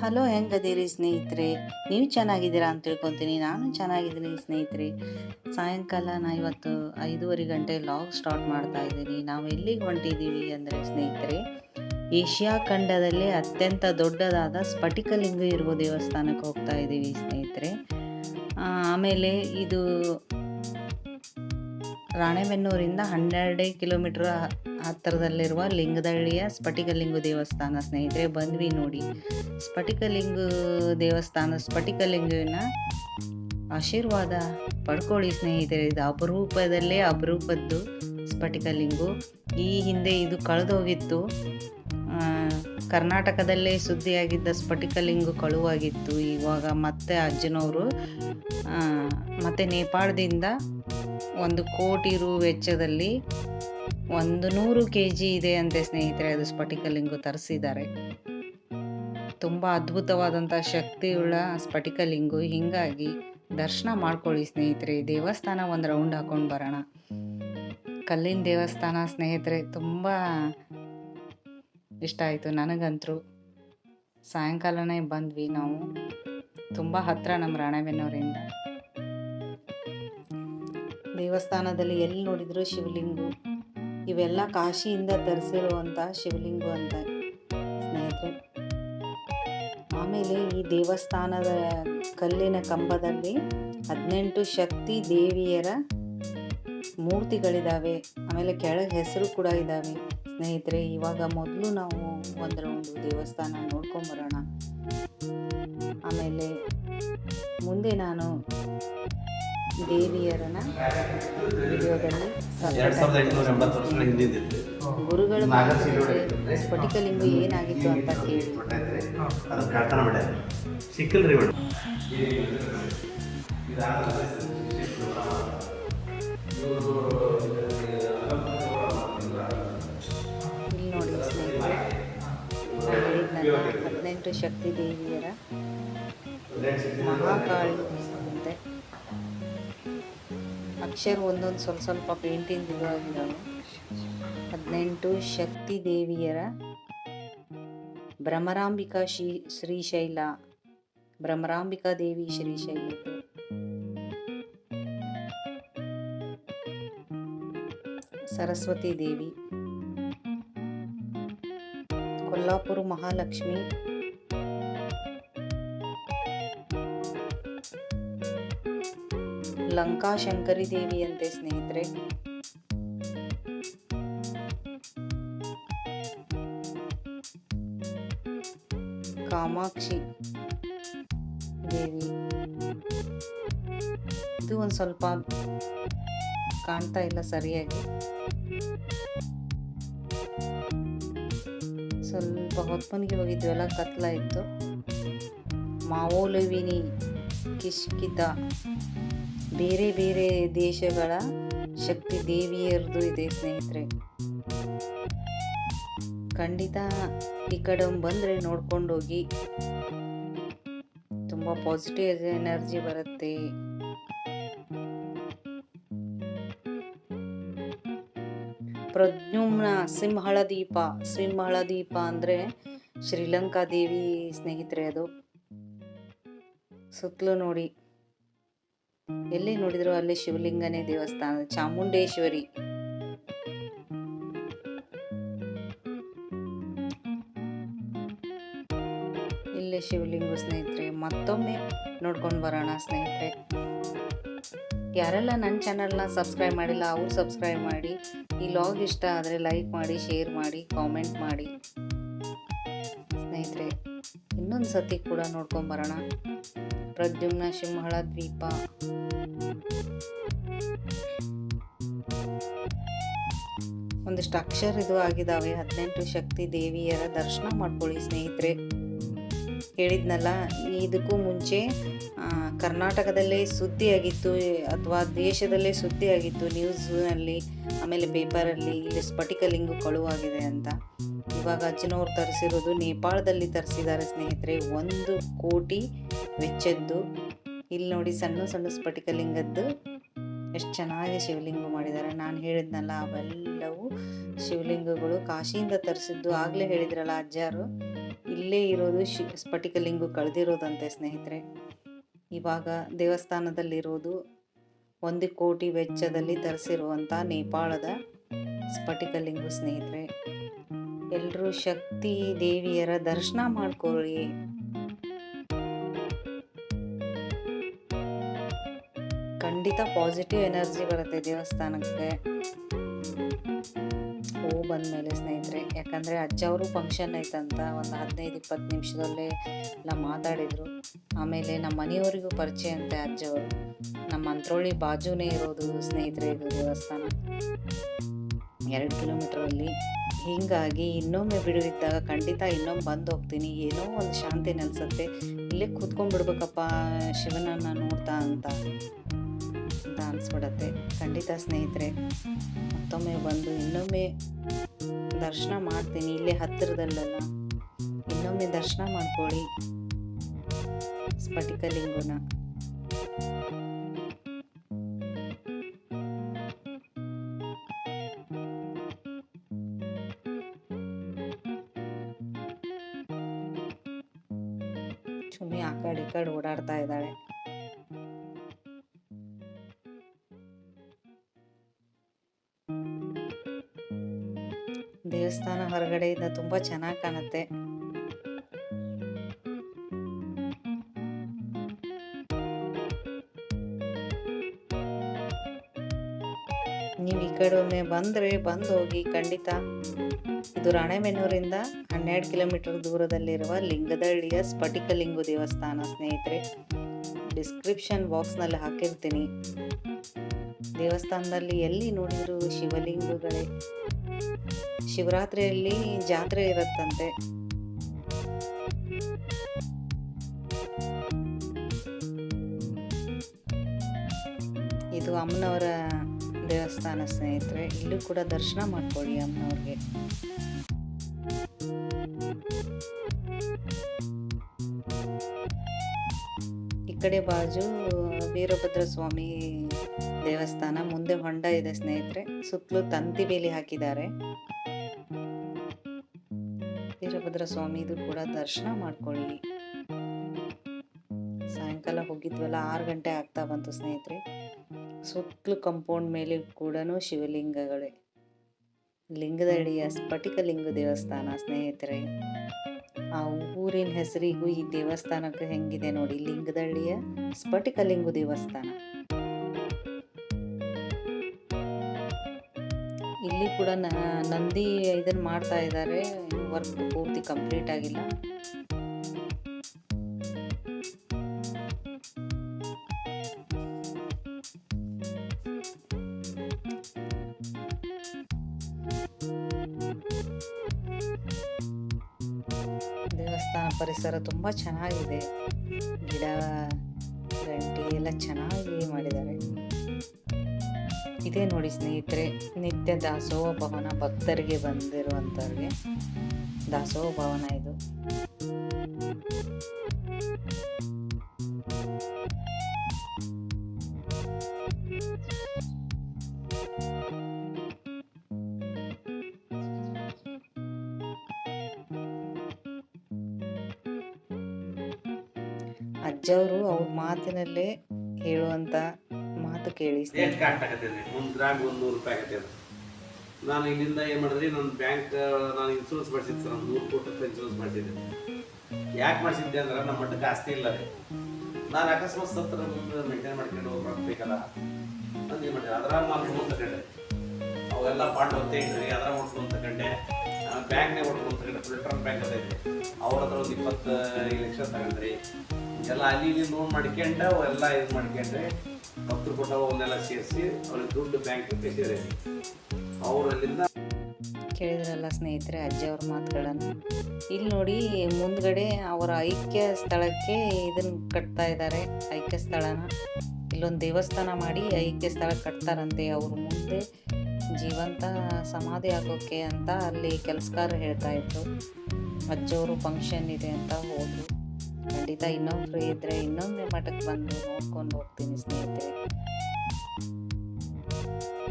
Hello ಹೆಂಗದೀರಿ ಸ್ನೇಹಿತರೆ? ನೀವು ಚೆನ್ನಾಗಿದ್ದೀರಾ ಅಂತ ತಿಳ್ಕೊತೀನಿ. ನಾನು ಚೆನ್ನಾಗಿದ್ದೀನಿ ಸ್ನೇಹಿತರೆ. ಸಾಯಂಕಾಲ ನಾ ಇವತ್ತು ಐದೂವರೆ ಗಂಟೆ ಲಾಗ್ ಸ್ಟಾರ್ಟ್ ಮಾಡ್ತಾ ಇದ್ದೀನಿ. ನಾವು ಎಲ್ಲಿಗೆ ಹೊಂಟಿದ್ದೀವಿ ಅಂದರೆ ಸ್ನೇಹಿತರೆ, ಏಷ್ಯಾ ಖಂಡದಲ್ಲಿ ಅತ್ಯಂತ ದೊಡ್ಡದಾದ ಸ್ಫಟಿಕಲಿಂಗ ಇರುವ ದೇವಸ್ಥಾನಕ್ಕೆ ಹೋಗ್ತಾ ಇದ್ದೀವಿ ಸ್ನೇಹಿತರೆ. ಆಮೇಲೆ ಇದು ರಾಣೆಬೆನ್ನೂರಿಂದ ಹನ್ನೆರಡೇ ಕಿಲೋಮೀಟರ್ ಹತ್ತಿರದಲ್ಲಿರುವ ಲಿಂಗದಳ್ಳಿಯ ಸ್ಫಟಿಕಲಿಂಗ ದೇವಸ್ಥಾನ ಸ್ನೇಹಿತರೆ, ಬಂದ್ವಿ ನೋಡಿ. ಸ್ಫಟಿಕಲಿಂಗ ದೇವಸ್ಥಾನ ಸ್ಫಟಿಕಲಿಂಗನ ಆಶೀರ್ವಾದ ಪಡ್ಕೊಳ್ಳಿ ಸ್ನೇಹಿತರೆ. ಇದು ಅಪರೂಪದಲ್ಲೇ ಅಪರೂಪದ್ದು ಸ್ಫಟಿಕಲಿಂಗು. ಈ ಹಿಂದೆ ಇದು ಕಳೆದೋಗಿತ್ತು. ಕರ್ನಾಟಕದಲ್ಲೇ ಸುದ್ದಿಯಾಗಿದ್ದ ಸ್ಫಟಿಕಲಿಂಗು ಕಳುವಾಗಿತ್ತು. ಇವಾಗ ಮತ್ತೆ ಅಜ್ಜನವರು ಮತ್ತೆ ನೇಪಾಳದಿಂದ ಒಂದು ಕೋಟಿ ರು ವೆಚ್ಚದಲ್ಲಿ ಒಂದು ನೂರು ಕೆ ಜಿ ಇದೆ ಅಂತೆ ಸ್ನೇಹಿತರೆ, ಅದು ಸ್ಫಟಿಕಲಿಂಗು ತರಿಸಿದ್ದಾರೆ. ತುಂಬ ಅದ್ಭುತವಾದಂಥ ಶಕ್ತಿಯುಳ್ಳ ಸ್ಫಟಿಕಲಿಂಗು ಹೀಗಾಗಿ ದರ್ಶನ ಮಾಡ್ಕೊಳ್ಳಿ ಸ್ನೇಹಿತರೆ. ದೇವಸ್ಥಾನ ಒಂದು ರೌಂಡ್ ಹಾಕೊಂಡು ಬರೋಣ. ಕಲ್ಲಿನ ದೇವಸ್ಥಾನ ಸ್ನೇಹಿತರೆ, ತುಂಬ ಇಷ್ಟ ಆಯಿತು ನನಗಂತರೂ. ಸಾಯಂಕಾಲನೇ ಬಂದ್ವಿ ನಾವು. ತುಂಬ ಹತ್ತಿರ ನಮ್ಮ ರಾಣೆಬೆನ್ನೂರಿಂದ. ದೇವಸ್ಥಾನದಲ್ಲಿ ಎಲ್ಲಿ ನೋಡಿದ್ರು ಶಿವಲಿಂಗು. ಇವೆಲ್ಲ ಕಾಶಿಯಿಂದ ತರಿಸಿರುವಂಥ ಶಿವಲಿಂಗ ಅಂತ ಸ್ನೇಹಿತರೆ, ಆಮೇಲೆ ಈ ದೇವಸ್ಥಾನದ ಕಲ್ಲಿನ ಕಂಬದಲ್ಲಿ ಹದಿನೆಂಟು ಶಕ್ತಿ ದೇವಿಯರ ಮೂರ್ತಿಗಳಿದ್ದಾವೆ ಆಮೇಲೆ ಕೆಳಗೆ ಹೆಸರು ಕೂಡ ಇದ್ದಾವೆ ಸ್ನೇಹಿತರೆ, ಇವಾಗ ಮೊದಲು ನಾವು ಒಂದರ ಒಂದು ದೇವಸ್ಥಾನ ನೋಡ್ಕೊಂಬರೋಣ. ಆಮೇಲೆ ಮುಂದೆ ನಾನು ದೇವಿಯರನ್ನ ವಿಡಿಯೋದಲ್ಲಿ ಗುರುಗಳ ಸ್ಫಟಿಕಲಿಂಗ ಏನಾಗಿತ್ತು ಅಂತ ಕೇಳಿ ಸಿಕ್ಕಿಲ್ರಿ ಇಲ್ಲಿ ನೋಡಿ ಸ್ನೇಹಿತರೆ ಹದಿನೆಂಟು ಶಕ್ತಿ ದೇವಿಯರ ಮಹಾಕಾಳಿ ಅಂತೆ. ಅಕ್ಷರ ಒಂದೊಂದು ಸ್ವಲ್ಪ ಸ್ವಲ್ಪ ಪೇಂಟಿಂಗ್ ಇದು ಆಗಿದ್ದಾವೆ ಹದಿನೆಂಟು ಶಕ್ತಿ ದೇವಿಯರ ಭ್ರಮರಾಂಬಿಕಾ ಶ್ರೀ ಶ್ರೀಶೈಲ, ಭ್ರಮರಾಂಬಿಕಾ ದೇವಿ ಶ್ರೀಶೈಲ. ಸರಸ್ವತಿ ದೇವಿ, ಕೊಲ್ಲಾಪುರ ಮಹಾಲಕ್ಷ್ಮಿ ಲಂಕಾ ಶಂಕರಿ ದೇವಿ ಅಂತೆ ಸ್ನೇಹಿತರೆ. ಕಾಮಾಕ್ಷಿ ದೇವಿ. ಇದು ಒಂದು ಸ್ವಲ್ಪ ಕಾಣ್ತಾ ಇಲ್ಲ ಸರಿಯಾಗಿ. ಸ್ವಲ್ಪ ಹೊತ್ಮನಿಗೆ ಹೋಗಿದ್ವೆಲ್ಲ, ಕತ್ಲ ಇತ್ತು. ಮಾವೋಲುವಿನಿ ಕಿಶ್ಕಿತ ಬೇರೆ ಬೇರೆ ದೇಶಗಳ ಶಕ್ತಿ ದೇವಿಯರದು ಇದೆ ಸ್ನೇಹಿತರೆ. ಖಂಡಿತ ಈ ಕಡೆ ಬಂದರೆ ನೋಡ್ಕೊಂಡೋಗಿ ತುಂಬ ಪಾಸಿಟಿವ್ ಎನರ್ಜಿ ಬರುತ್ತೆ. ಪ್ರಜ್ಞುಮ್ನ ಸಿಂಹಳ ದೀಪ ಸಿಂಹಳ ದೀಪ ಅಂದರೆ ಶ್ರೀಲಂಕಾ ದೇವಿ ಸ್ನೇಹಿತರೆ ಅದು. ಸುತ್ತಲೂ ನೋಡಿ. ಎಲ್ಲಿ ನೋಡಿದ್ರು ಅಲ್ಲಿ ಶಿವಲಿಂಗನೇ ದೇವಸ್ಥಾನ, ಚಾಮುಂಡೇಶ್ವರಿ. ಇಲ್ಲೇ ಶಿವಲಿಂಗ ಸ್ನೇಹಿತರೆ, ಮತ್ತೊಮ್ಮೆ ನೋಡ್ಕೊಂಡು ಬರೋಣ ಸ್ನೇಹಿತರೆ. ಯಾರೆಲ್ಲ ನನ್ನ ಚಾನಲ್ನ ಸಬ್ಸ್ಕ್ರೈಬ್ ಮಾಡಿಲ್ಲ, ಅವ್ರು ಸಬ್ಸ್ಕ್ರೈಬ್ ಮಾಡಿ. ಈ ಲಾಗ್ ಇಷ್ಟ ಆದರೆ ಲೈಕ್ ಮಾಡಿ, ಶೇರ್ ಮಾಡಿ, ಕಾಮೆಂಟ್ ಮಾಡಿ. ಸ್ನೇಹಿತರೆ ಇನ್ನೊಂದು ಸತಿ ಕೂಡ ನೋಡ್ಕೊಂಡು ಬರೋಣ. ಪ್ರದ್ಯುಮ್ನ ಸಿಂಹಳ ದ್ವೀಪ. ಒಂದಿಷ್ಟು ಅಕ್ಷರ ಇದು ಆಗಿದಾವೆ ಹದಿನೆಂಟು ಶಕ್ತಿ ದೇವಿಯರ ದರ್ಶನ ಮಾಡ್ಕೊಳ್ಳಿ ಸ್ನೇಹಿತರೆ. ಹೇಳಿದ್ನಲ್ಲ ಇದಕ್ಕೂ ಮುಂಚೆ ಕರ್ನಾಟಕದಲ್ಲೇ ಕರ್ನಾಟಕದಲ್ಲೇ ಸುದ್ದಿಯಾಗಿತ್ತು, ಅಥವಾ ದೇಶದಲ್ಲೇ ಸುದ್ದಿಯಾಗಿತ್ತು ನ್ಯೂಸ್ನಲ್ಲಿ ಆಮೇಲೆ ಪೇಪರಲ್ಲಿ ಇಲ್ಲಿ ಸ್ಫಟಿಕಲಿಂಗು ಕಳುವಾಗಿದೆ ಅಂತ. ಇವಾಗ ಅಜ್ಜನವ್ರು ತರಿಸಿರೋದು ನೇಪಾಳದಲ್ಲಿ ತರಿಸಿದ್ದಾರೆ ಸ್ನೇಹಿತರೆ, ಒಂದು ಕೋಟಿ ವೆಚ್ಚದ್ದು. ಇಲ್ಲಿ ನೋಡಿ ಸಣ್ಣ ಸಣ್ಣ ಸ್ಫಟಿಕಲಿಂಗದ್ದು ಎಷ್ಟು ಚೆನ್ನಾಗಿ ಶಿವಲಿಂಗ ಮಾಡಿದ್ದಾರೆ. ನಾನು ಹೇಳಿದ್ನಲ್ಲ, ಅವೆಲ್ಲವೂ ಶಿವಲಿಂಗಗಳು ಕಾಶಿಯಿಂದ ತರಿಸಿದ್ದು. ಆಗಲೇ ಹೇಳಿದ್ರಲ್ಲ ಅಜ್ಜಾರು. ಇಲ್ಲೇ ಇರೋದು ಶಿ ಸ್ಫಟಿಕಲಿಂಗು ಕಳೆದಿರೋದಂತೆ ಸ್ನೇಹಿತರೆ. ಇವಾಗ ದೇವಸ್ಥಾನದಲ್ಲಿರೋದು ಒಂದು ಕೋಟಿ ವೆಚ್ಚದಲ್ಲಿ ತರಿಸಿರುವಂಥ ನೇಪಾಳದ ಸ್ಫಟಿಕಲಿಂಗು ಸ್ನೇಹಿತರೆ. ಎಲ್ಲರೂ ಶಕ್ತಿ ದೇವಿಯರ ದರ್ಶನ ಮಾಡ್ಕೊಳ್ಳಿ. ಖಂಡಿತ ಪಾಸಿಟಿವ್ ಎನರ್ಜಿ ಬರುತ್ತೆ ದೇವಸ್ಥಾನಕ್ಕೆ. ಹೋ ಬಂದಮೇಲೆ ಸ್ನೇಹಿತರೆ, ಯಾಕಂದರೆ ಅಜ್ಜವರು ಫಂಕ್ಷನ್ ಐತಂತ ಒಂದು ಹದಿನೈದು, ಇಪ್ಪತ್ತು ನಿಮಿಷದಲ್ಲೇ ಎಲ್ಲ ಮಾತಾಡಿದರು. ಆಮೇಲೆ ನಮ್ಮ ಮನೆಯವರಿಗೂ ಪರಿಚಯ ಅಂತೆ ಅಜ್ಜವರು ನಮ್ಮ ಅಂತ್ರೋಳಿ ಬಾಜುನೇ ಇರೋದು ಸ್ನೇಹಿತರೆ ಇದು ದೇವಸ್ಥಾನ. ಎರಡು ಕಿಲೋಮೀಟ್ರಲ್ಲಿ ಹೀಗಾಗಿ ಇನ್ನೊಮ್ಮೆ ಬಿಡುವಿದ್ದಾಗ ಖಂಡಿತ ಇನ್ನೊಮ್ಮೆ ಬಂದು ಹೋಗ್ತೀನಿ. ಏನೋ ಒಂದು ಶಾಂತಿ ಅನ್ಸುತ್ತೆ ಇಲ್ಲೇ ಕೂತ್ಕೊಂಡ್ಬಿಡ್ಬೇಕಪ್ಪ ಶಿವನನ್ನು ನೋಡ್ತಾ ಅಂತ. ಅನಿಸ್ಬಿಡತ್ತೆ ಖಂಡಿತ ಸ್ನೇಹಿತರೆ, ಮತ್ತೊಮ್ಮೆ ಬಂದು ಇನ್ನೊಮ್ಮೆ ದರ್ಶನ ಮಾಡ್ತೀನಿ. ಇಲ್ಲೇ ಹತ್ತಿರದಲ್ಲೆಲ್ಲ, ಇನ್ನೊಮ್ಮೆ ದರ್ಶನ ಮಾಡ್ಕೊಳ್ಳಿ. ಸ್ಫಟಿಕಲಿಂಗನ ಸುಮ್ಮನೆ ಆ ಕಡೆ ಈ ಕಡೆ ಓಡಾಡ್ತಾ ಇದ್ದಾಳೆ. ದೇವಸ್ಥಾನ ಹೊರಗಡೆಯಿಂದ ತುಂಬಾ ಚೆನ್ನಾಗಿ ಕಾಣುತ್ತೆ. ನೀವು ಈ ಕಡೆ ಒಮ್ಮೆ ಬಂದರೆ ಬಂದು ಹೋಗಿ ಖಂಡಿತ ಇದು ರಾಣೆಬೆನ್ನೂರಿಂದ ಹನ್ನೆರಡು ಕಿಲೋಮೀಟರ್ ದೂರದಲ್ಲಿರುವ ಲಿಂಗದಳ್ಳಿಯ ಸ್ಫಟಿಕಲಿಂಗು ದೇವಸ್ಥಾನ, ಸ್ನೇಹಿತರೆ. ಡಿಸ್ಕ್ರಿಪ್ಷನ್ ಬಾಕ್ಸ್ನಲ್ಲಿ ಹಾಕಿರ್ತೀನಿ. ದೇವಸ್ಥಾನದಲ್ಲಿ ಎಲ್ಲಿ ನೋಡಿದ್ರು ಶಿವಲಿಂಗಗಳೇ. ಶಿವರಾತ್ರಿಯಲ್ಲಿ ಜಾತ್ರೆ ಇರುತ್ತಂತೆ. ಇದು ಅಮ್ಮನವರ ದೇವಸ್ಥಾನ ಸ್ನೇಹಿತರೆ, ಇಲ್ಲೂ ಕೂಡ ದರ್ಶನ ಮಾಡ್ಕೊಳ್ಳಿ ಅಮ್ಮನವ್ರಿಗೆ. ಈ ಕಡೆ ಬಾಜು ವೀರಭದ್ರ ಸ್ವಾಮಿ ದೇವಸ್ಥಾನ ಮುಂದೆ ಹೊಂಡ ಇದೆ ಸ್ನೇಹಿತರೆ, ಸುತ್ತಲೂ ತಂತಿ ಬೇಲಿ ಹಾಕಿದ್ದಾರೆ. ವೀರಭದ್ರ ಸ್ವಾಮಿದು ಕೂಡ ದರ್ಶನ ಮಾಡ್ಕೊಳ್ಳಿ. ಸಾಯಂಕಾಲ ಹೋಗಿದ್ವಲ್ಲ, ಆರು ಗಂಟೆ ಆಗ್ತಾ ಬಂತು ಸ್ನೇಹಿತರೆ. ಸುತ್ತಲೂ ಕಂಪೌಂಡ್ ಮೇಲೆ ಕೂಡ ಶಿವಲಿಂಗಗಳೇ. ಲಿಂಗದಡಿಯ ಸ್ಫಟಿಕಲಿಂಗ ದೇವಸ್ಥಾನ ಸ್ನೇಹಿತರೆ. ಆ ಊರಿನ ಹೆಸರಿಗೂ ಈ ದೇವಸ್ಥಾನಕ್ಕೆ ಹೆಂಗಿದೆ ನೋಡಿ ಲಿಂಗದಳ್ಳಿಯ ಸ್ಫಟಿಕಲಿಂಗು ದೇವಸ್ಥಾನ. ಇಲ್ಲಿ ಕೂಡ ನಂದಿ ಇದನ್ನ ಮಾಡ್ತಾ ಇದ್ದಾರೆ ವರ್ಕ್ ಪೂರ್ತಿ ಕಂಪ್ಲೀಟ್ ಆಗಿಲ್ಲ. ದೇವಸ್ಥಾನ ಪರಿಸರ ತುಂಬ ಚೆನ್ನಾಗಿದೆ. ಗಿಡ, ಗಂಟಿ ಎಲ್ಲ ಚೆನ್ನಾಗಿ ಮಾಡಿದ್ದಾರೆ. ಇದೇ ನೋಡಿ ಸ್ನೇಹಿತರೆ, ನಿತ್ಯ ದಾಸೋಹ ಭವನ ಭಕ್ತರಿಗೆ ಬಂದಿರುವಂಥವ್ರಿಗೆ ದಾಸೋಹ ಭವನ ಇದು. ಅಜ್ಜವರು ಅವ್ರ ಮಾತಿನಲ್ಲೇ ಹೇಳುವಂತ ಮಾತು ಕೇಳಿ ಎಷ್ಟು ಕಾಸ್ಟ್ ಆಗತ್ತಿದೆ ಒಂದು ಗ್ರಾಮ್ ಒಂದು ನೂರು ರೂಪಾಯಿ ಆಗತ್ತೆ ಅದು ನಾನು ಇಲ್ಲಿಂದ ಏನು ಮಾಡಿದ್ರಿ? ನನ್ನ ಬ್ಯಾಂಕ್ ನಾನು ಇನ್ಶೂರೆನ್ಸ್ ಮಾಡಿಸಿದ್ದೆ ಸರ್. ನೂರು ಕೋಟಿ ರೂಪಾಯಿ ಇನ್ಶೂರೆನ್ಸ್ ಮಾಡಿಸಿದ್ದೆ. ಯಾಕೆ ಮಾಡಿಸಿದ್ದೆ ಅಂದ್ರೆ ನಮ್ಮ ಮಟ್ಟಕ್ಕೆ ಆಸ್ತಿ ಇಲ್ಲ ರೀ. ನಾನು ಅಕಸ್ಮಾತ್ ಸತ್ರ ಮುಂದೆ ಮೇಂಟೈನ್ ಮಾಡ್ಕೊಂಡು ಹೋಗ್ಬೇಕಲ್ಲ ನಾನು ಏನು ಮಾಡಿದೆ? ಅದರ ನಾನು ಮುಂದೆ ತಗೊಂಡೆ. ಅವೆಲ್ಲ ಪಾಂಡ್ ತೆಗ್ದ್ರಿ ಅದ್ರ ಹೊಡ್ಕೊಂಡು ತಗೊಂಡೆ. ಬ್ಯಾಂಕ್ನೇ ಹೊಡ್ಕೊಂಡು ತಗೊಂಡೆ. ಫಿಲ್ಟರ್ ಬ್ಯಾಂಕ್ ಅಂತ ಇದೆ ಅವ್ರ ಹತ್ರ ಒಂದು ಇಪ್ಪತ್ತೈದು ಲಕ್ಷ ತಗೊಂಡ್ರಿ. ಎಲ್ಲ ಅಲ್ಲಿ ಇಲ್ಲಿ ಲೋನ್ ಮಾಡ್ಕೊಂಡ ಅವೆಲ್ಲ ಇದು ಮಾಡ್ಕೊಂಡ್ರೆ ಹತ್ತು ಕೊಟ್ಟ ಅವನ್ನೆಲ್ಲ ಸೇರಿಸಿ ಅವ್ರಿಗೆ ದುಡ್ಡು ಬ್ಯಾಂಕ್ ಸೇರಿ ಅವ್ರು ಕೇಳಿದ್ರಲ್ಲ ಸ್ನೇಹಿತರೆ ಅಜ್ಜಿಯವ್ರ ಮಾತುಗಳನ್ನು. ಇಲ್ಲಿ ನೋಡಿ ಮುಂದ್ಗಡೆ ಅವರ ಐಕ್ಯ ಸ್ಥಳಕ್ಕೆ ಇದನ್ನ ಕಟ್ತಾ ಇದ್ದಾರೆ ಐಕ್ಯ ಸ್ಥಳನ. ಇಲ್ಲೊಂದು ದೇವಸ್ಥಾನ ಮಾಡಿ ಐಕ್ಯ ಸ್ಥಳ ಕಟ್ತಾರಂತೆ ಅವ್ರ ಮುಂದೆ. ಜೀವಂತ ಸಮಾಧಿ ಆಗೋಕೆ ಅಂತ ಅಲ್ಲಿ ಕೆಲಸಕಾರ ಹೇಳ್ತಾ ಇದ್ರು. ಅಜ್ಜವರು ಫಂಕ್ಷನ್ ಇದೆ ಅಂತ ಹೋದ್ರು. ಖಂಡಿತ ಇನ್ನೊಂದು ಫ್ರೀ ಇದ್ರೆ ಇನ್ನೊಂದು ಮಠಕ್ಕೆ ಬಂದು ನೋಡ್ಕೊಂಡು ಹೋಗ್ತೀನಿ ಸ್ನೇಹಿತರೆ.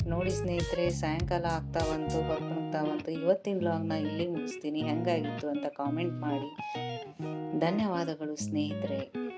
ನೋಡಿ ಸ್ನೇಹಿತರೆ, ಸಾಯಂಕಾಲ ಆಗ್ತಾ ಬಂತು ಹೊರಮುಗ್ತಾ ಬಂತು ಇವತ್ತಿನ ವ್ಲಾಗ್ನ ಇಲ್ಲಿ ಮುಗಿಸ್ತೀನಿ. ಹೆಂಗಾಗಿತ್ತು ಅಂತ ಕಾಮೆಂಟ್ ಮಾಡಿ. ಧನ್ಯವಾದಗಳು ಸ್ನೇಹಿತರೆ.